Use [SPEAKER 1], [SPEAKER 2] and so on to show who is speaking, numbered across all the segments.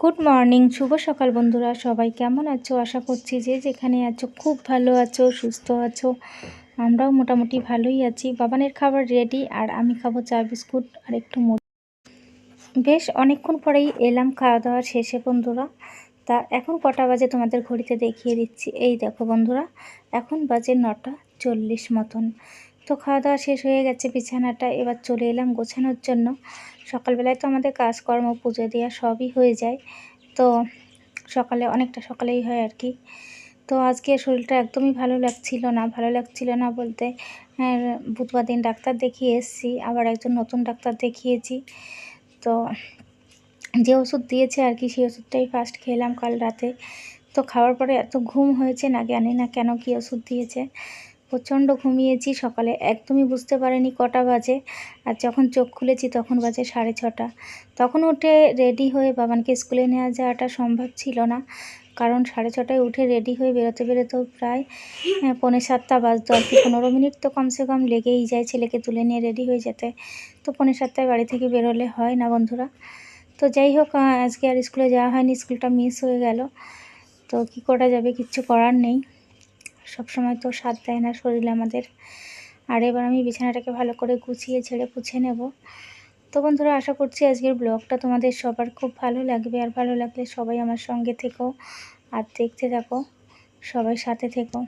[SPEAKER 1] Good morning শুভ সকাল বন্ধুরা, সবাই কেমন আছো? আশা করছি যে যেখানে আছো খুব ভালো আছো, সুস্থ আছো। আমরাও মোটামুটি ভালোই আছি। বাবানের খাবার রেডি আর আমি খাব চা, বিস্কুট, আর একটু মুড়ি। বেশ, অনেকক্ষণ পরেই এলাম খাওয়া দাওয়া শেষে বন্ধুরা। তা এখন কটা বাজে তোমাদের ঘড়িতে দেখিয়ে দিচ্ছি। এই দেখো বন্ধুরা, এখন বাজে নটা চল্লিশ মতন। তো খাওয়া দাওয়া শেষ হয়ে গেছে বিছানাটা, এবার চলে এলাম গোছানোর জন্য। সকালবেলায় তো আমাদের কাজকর্ম, পুজো দেওয়া সবই হয়ে যায়। তো সকালে, অনেকটা সকালেই হয় আর কি। তো আজকে শরীরটা একদমই ভালো লাগছিল না, ভালো লাগছিল না বলতে বুধবার দিন ডাক্তার দেখিয়ে এসেছি, আবার একজন নতুন ডাক্তার দেখিয়েছি। তো যে ওষুধ দিয়েছে আর কি, সেই ওষুধটাই ফার্স্ট খেলাম কাল রাতে। তো খাওয়ার পরে এত ঘুম হয়েছে না, জানি না কেন কি ওষুধ দিয়েছে। প্রচণ্ড ঘুমিয়েছি, সকালে একদমই বুঝতে পারিনি কটা বাজে। আর যখন চোখ খুলেছি তখন বাজে সাড়ে ছটা। তখন উঠে রেডি হয়ে বাবানকে স্কুলে নেওয়া যাওয়াটা সম্ভব ছিল না। কারণ সাড়ে ছটায় উঠে রেডি হয়ে বেরোতে বেরোতেও প্রায় পৌনে সাতটা বাজতো আর কি। পনেরো মিনিট তো কমসে কম লেগেই যায় ছেলেকে তুলে নিয়ে রেডি হয়ে যেতে। তো পৌনে সাতটায় বাড়ি থেকে বেরোলে হয় না বন্ধুরা। তো যাই হোক আজকে আর স্কুলে যাওয়া হয়নি, স্কুলটা মিস হয়ে গেল। তো কি করা যাবে, কিচ্ছু করার নেই। সবসময় তো স্বাদ দেয় না শরীর আমাদের। আর এবার আমি বিছানাটাকে ভালো করে গুছিয়ে ছেড়ে পুছে নেব। তো বন্ধুরা, আশা করছি আজকের ব্লগটা তোমাদের সবার খুব ভালো লাগবে। আর ভালো লাগলে সবাই আমার সঙ্গে থেকো আর দেখতে থাকো। সবাই সাথে থেকো।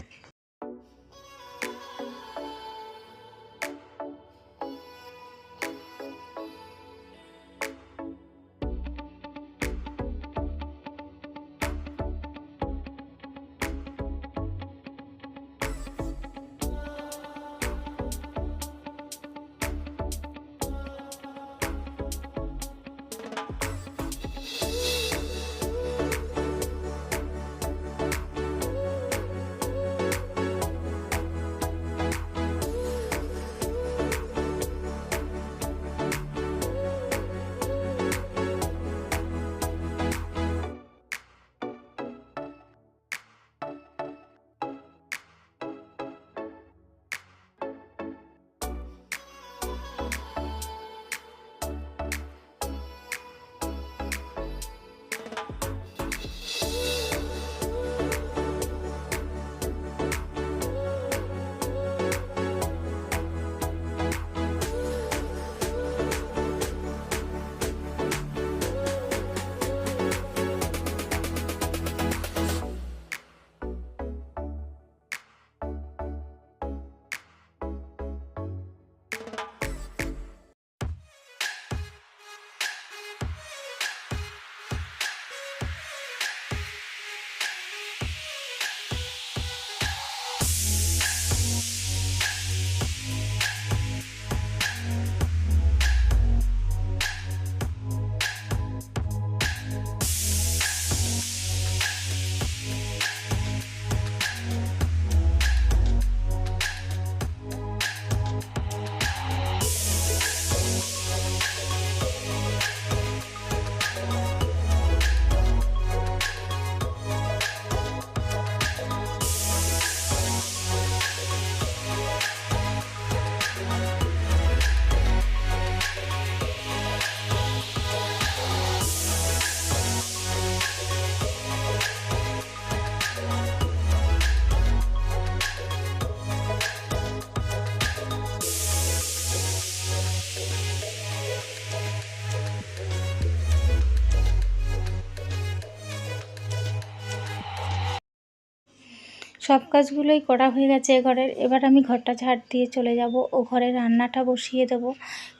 [SPEAKER 1] সব কাজগুলোই করা হয়ে গেছে ঘরের। এবার আমি ঘরটা ঝাড় দিয়ে চলে যাব, ও ঘরে রান্নাটা বসিয়ে দেব।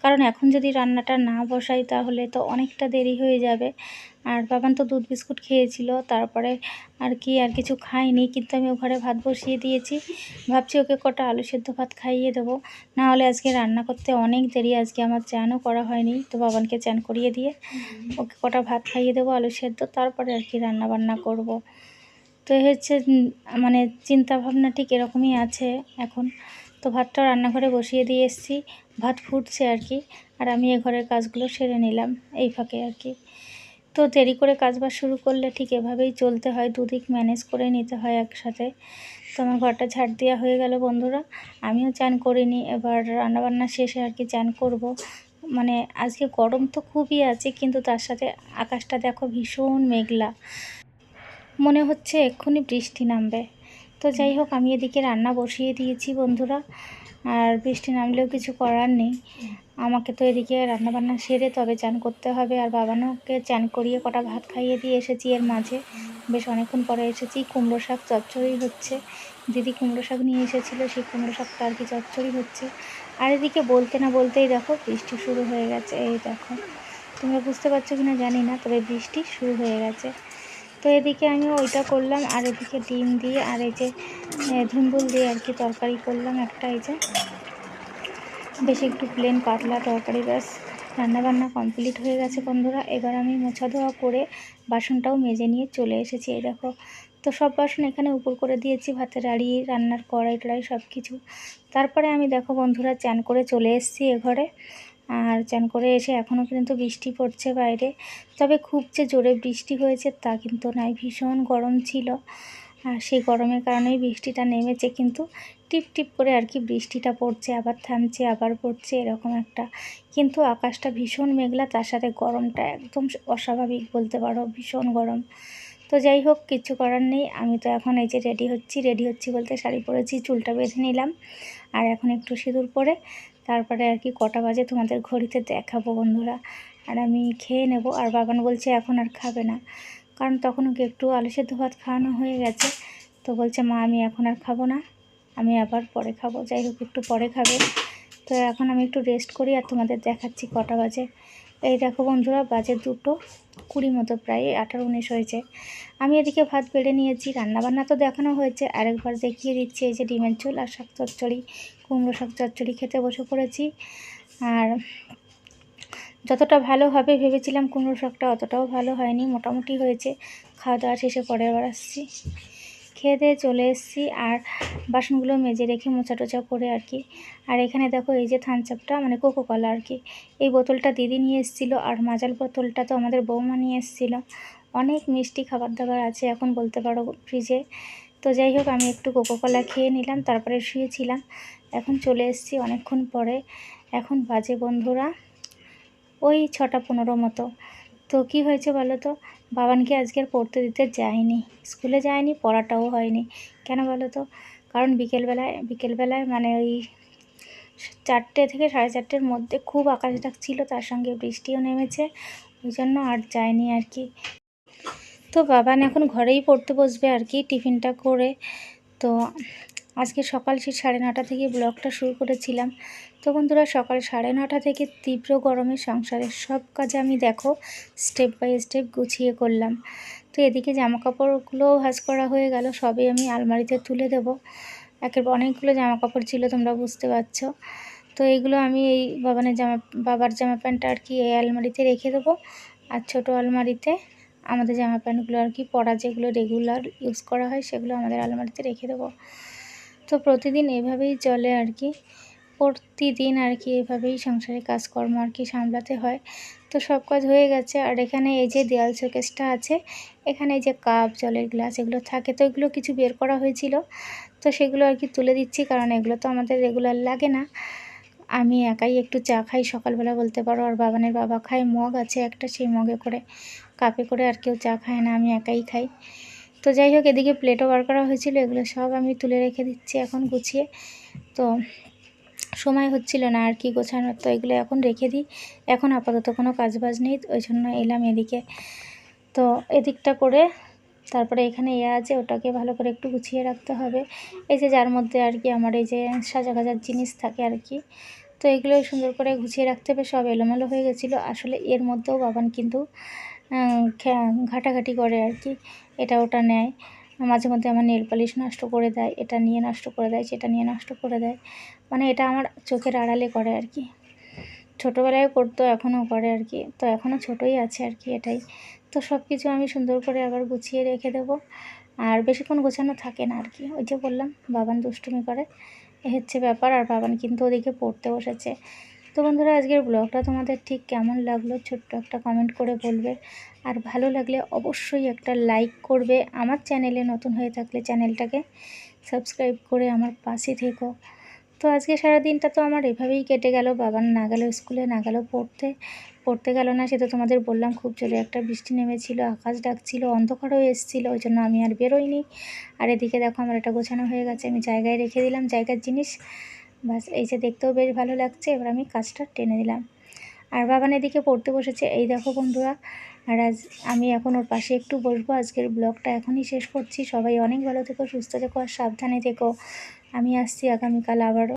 [SPEAKER 1] কারণ এখন যদি রান্নাটা না বসাই তাহলে তো অনেকটা দেরি হয়ে যাবে। আর বাবান তো দুধ বিস্কুট খেয়েছিল, তারপরে আর কি আর কিছু খাইনি কিন্তু আমি ও ঘরে ভাত বসিয়ে দিয়েছি। ভাবছি ওকে কটা আলু সেদ্ধ ভাত খাইয়ে দেবো। না হলে আজকে রান্না করতে অনেক দেরি, আজকে আমার চানও করা হয়নি। তো বাবানকে চান করিয়ে দিয়ে ওকে কটা ভাত খাইয়ে দেবো, আলু সেদ্ধ, তারপরে আর কি রান্না বান্না করব। তো হচ্ছে মানে চিন্তা ভাবনা ঠিক এরকমই আছে এখন। তো ভাতটা রান্নাঘরে বসিয়ে দিয়ে এসেছি, ভাত ফুটছে আর কি। আর আমি এ ঘরের কাজগুলো সেরে নিলাম, এই ফাঁকে আর কি। তো দেরি করে কাজবাজ শুরু করলে ঠিক এভাবেই চলতে হয়, দুদিক ম্যানেজ করে নিতে হয় একসাথে। তো আমার ঘরটা ঝাড় দেওয়া হয়ে গেল বন্ধুরা, আমিও চান করিনি, এবার রান্নাবান্না শেষে আর কি চান করব। মানে আজকে গরম তো খুবই আছে, কিন্তু তার সাথে আকাশটা দেখো ভীষণ মেঘলা। মনে হচ্ছে এক্ষুনি বৃষ্টি নামবে। তো যাই হোক, আমি এদিকে রান্না বসিয়ে দিয়েছি বন্ধুরা। আর বৃষ্টি নামলেও কিছু করার নেই। আমাকে তো এদিকে রান্নাবান্না সেরে তবে চান করতে হবে। আর বাবানোকে চান করিয়ে কটা ভাত খাইয়ে দিয়ে এসেছি এর মাঝে। বেশ অনেকক্ষণ পরে এসেছি। কুমড়ো শাক চচ্চড়ি হচ্ছে। দিদি কুমড়ো শাক নিয়ে এসেছিল, সেই কুমড়ো শাকটা আর কি চচ্চড়ি হচ্ছে। আর এদিকে বলতে না বলতেই দেখো, বৃষ্টি শুরু হয়ে গেছে। এই দেখো। তোমরা বুঝতে পারছ কি না জানি না, তবে বৃষ্টি শুরু হয়ে গেছে। তো এদিকে আমি ওইটা করলাম, আর এদিকে ডিম দিয়ে, আর এই যে ধুন্দুল দিয়ে আর কি তরকারি করলাম একটা, এই যে। বেশ একটু প্লেন পাতলা তরকারি, ব্যাস। রান্নাবান্না কমপ্লিট হয়ে গেছে বন্ধুরা। এবার আমি মোছা ধোয়া করে বাসনটাও মেজে নিয়ে চলে এসেছি, এই দেখো। তো সব বাসন এখানে উপর করে দিয়েছি, ভাতের আড়ি, রান্নার কড়াই টড়াই সব কিছু তারপরে আমি দেখো বন্ধুরা, চান করে চলে এসেছি এ ঘরে। আর চান করে এসে এখনও কিন্তু বৃষ্টি পড়ছে বাইরে। তবে খুব যে জোরে বৃষ্টি হয়েছে তা কিন্তু নাই, ভীষণ গরম ছিল। আর সেই গরমের কারণেই বৃষ্টিটা নেমেছে, কিন্তু টিপ টিপ করে আর কি বৃষ্টিটা পড়ছে, আবার থামছে, আবার পড়ছে, এরকম একটা। কিন্তু আকাশটা ভীষণ মেঘলা, তার সাথে গরমটা একদম অস্বাভাবিক বলতে পারো, ভীষণ গরম। তো যাই হোক, কিছু করার নেই, আমি তো এখন এই যে রেডি হচ্ছি রেডি হচ্ছি বলতে শাড়ি পরেছি, চুলটা বেঁধে নিলাম। আর এখন একটু সিঁদুর পরে তারপরে আর কি কটা বাজে তোমাদের ঘড়িতে দেখাবো বন্ধুরা। আর আমি খেয়ে নেব। আর বাবান বলছে এখন আর খাবে না। কারণ তখন ওকে একটু আলু সেদ্ধ ভাত খাওয়ানো হয়ে গেছে। তো বলছে, মা, আমি এখন আর খাব না। আমি আবার পরে খাব। যাই হোক, একটু পরে খাবে। তো এখন আমি একটু রেস্ট করি আর তোমাদের দেখাচ্ছি কটা বাজে। এই দেখো বন্ধুরা, বাজে দুটো কুড়ি মতো প্রায়, আঠারো উনিশ হয়েছে। আমি এদিকে ভাত বেড়ে নিয়েছি, রান্নাবান্না তো দেখানো হয়েছে। আরেকবার দেখিয়ে দিচ্ছি, এই যে ডিমের ঝোল আর শাক চচ্চড়ি, কুমড়ো শাক চচ্চড়ি খেতে বসে পড়েছি। আর যতটা ভালো হবে ভেবেছিলাম কুমড়ো শাকটা অতটাও ভালো হয়নি, মোটামুটি হয়েছে। খাওয়া দাওয়া শেষে পরে আবার আসছি। খেয়ে দিয়ে চলে এসেছি আর বাসনগুলো মেজে রেখে মোছা টোচা করে আর কি। আর এখানে দেখো এই যে থানচাপটা মানে কোকো কলা আর কি। এই বোতলটা দিদি নিয়ে এসেছিল আর মাজাল বোতলটা তো আমাদের বৌমা নিয়ে এসেছিল। অনেক মিষ্টি খাবার দাবার আছে এখন বলতে পারো ফ্রিজে তো যাই হোক, আমি একটু কোকো কলা খেয়ে নিলাম, তারপরে শুয়েছিলাম। এখন চলে এসেছি অনেকক্ষণ পরে। এখন বাজে বন্ধুরা ওই ছটা পনেরো মতো। তো কি হয়েছে বলো তো? বাবানকে আজকে আর পড়তে দিতে যায়নি। স্কুলে যায়নি, পড়াটাও হয়নি। কেন বলো তো? কারণ বিকেলবেলায় বিকেলবেলায় মানে ওই চারটে থেকে সাড়ে চারটের মধ্যে খুব আকাশ ডাকছিল, তার সঙ্গে বৃষ্টিও নেমেছে, ওই জন্য আর যায়নি আর কি। তো বাবান এখন ঘরেই পড়তে বসবে আর কি, টিফিনটা করে। তো আজকে সকাল সে সাড়ে নটা থেকে ব্লগটা শুরু করেছিলাম। তো বন্ধুরা, সকাল সাড়ে নটা থেকে তীব্র গরমে সংসারের সব কাজে আমি দেখো স্টেপ বাই স্টেপ গুছিয়ে করলাম। তো এদিকে জামা কাপড়গুলোও ভাজ করা হয়ে গেল, সবই আমি আলমারিতে তুলে দেব। একের অনেকগুলো জামা কাপড় ছিল, তোমরা বুঝতে পারছ। তো এইগুলো আমি এই বাবানের জামা, বাবার জামা প্যান্টটা আর কি এই আলমারিতে রেখে দেবো। আর ছোটো আলমারিতে আমাদের জামা প্যান্টগুলো আর কি পরা, যেগুলো রেগুলার ইউজ করা হয়, সেগুলো আমাদের আলমারিতে রেখে দেবো। তো প্রতিদিন এভাবেই চলে আর কি। প্রতিদিন আর কি এভাবেই সংসারে কাজকর্ম আর কি সামলাতে হয়। তো সব কাজ হয়ে গেছে। আর এখানে এই যে দেয়াল শোকেসটা আছে, এখানে এই যে কাপ, জলের গ্লাস এগুলো থাকে, তো এগুলো কিছু বের করা হয়েছিল। তো সেগুলো আর কি তুলে দিচ্ছি, কারণ এগুলো তো আমাদের রেগুলার লাগে না। আমি একাই একটু চা খাই, সকালবেলা বলতে পারো, আর বাবানের বাবা খায়, মগ আছে একটা, সেই মগে করে, কাপে করে আর কেউ চা খায় না, আমি একাই খাই। তো যাই হোক, এদিকে প্লেটও বার করা হয়েছিল, এগুলো সব আমি তুলে রেখে দিচ্ছি এখন গুছিয়ে। তো সময় হচ্ছিল না আর কি গোছানোর, তো এগুলো এখন রেখে দিই। এখন আপাতত কোনো কাজ বাজ নেই, ওই জন্য এলাম এদিকে। তো এদিকটা করে তারপরে এখানে এ আছে, ওটাকে ভালো করে একটু গুছিয়ে রাখতে হবে। এই যে যার মধ্যে আর কি আমার এই যে সাজা গাজার জিনিস থাকে আর কি, তো এগুলো সুন্দর করে গুছিয়ে রাখতে হবে, সব এলোমেলো হয়ে গেছিল। আসলে এর মধ্যেও বাবান কিন্তু ঘাটাঘাটি করে আর কি। এটা ওটা নেয়। মাঝে মধ্যে আমার নেল পালিশ নষ্ট করে দেয়, এটা নিয়ে নষ্ট করে দেয়, সেটা নিয়ে নষ্ট করে দেয়। মানে এটা আমার চোখের আড়ালে করে আর কি। ছোটোবেলায় করতো, এখনও করে আর কি। তো এখনও ছোটোই আছে আর কি এটাই। তো সব কিছু আমি সুন্দর করে আবার গুছিয়ে রেখে দেব। আর বেশিক্ষণ গোছানো থাকে না আর কি। ওই যে বললাম, বাবান দুষ্টুমি করে। এ হচ্ছে ব্যাপার। আর বাবান কিন্তু ওদিকে পড়তে বসেছে। তো বন্ধুরা, আজকের ব্লগটা তোমাদের ঠিক কেমন লাগল? ছোট্ট একটা কমেন্ট করে বলবে। আর ভালো লাগলে অবশ্যই একটা লাইক করবে। আমার চ্যানেলে নতুন হয়ে থাকলে চ্যানেলটাকে সাবস্ক্রাইব করে আমার পাশে থেকো। তো আজকে সারা দিনটা তো আমার এভাবেই কেটে গেল। বাবান না গেল স্কুলে না গেল পড়তে পড়তে গেল না সে তো তোমাদের বললাম। খুব জোরে একটা বৃষ্টি নেমেছিল, আকাশ ডাকছিল, অন্ধকার হয়ে এসেছিল, ওই জন্য আমি আর বেরোইনি। আর এদিকে দেখো, আমার এটা গোছানো হয়ে গেছে। আমি জায়গায় রেখে দিলাম। জায়গার জিনিস বাস, এই যে দেখতেও বেশ ভালো লাগছে। এবার আমি কাজটা টেনে দিলাম আর বাবান এদিকে পড়তে বসেছে। এই দেখো বন্ধুরা, আর আজ আমি এখন ওর পাশে একটু বসবো। আজকের ব্লগটা এখনই শেষ করছি। সবাই অনেক ভালো থেকো, সুস্থ থেকো আর সাবধানে থেকো। আমি আসছি আগামীকাল আবারও।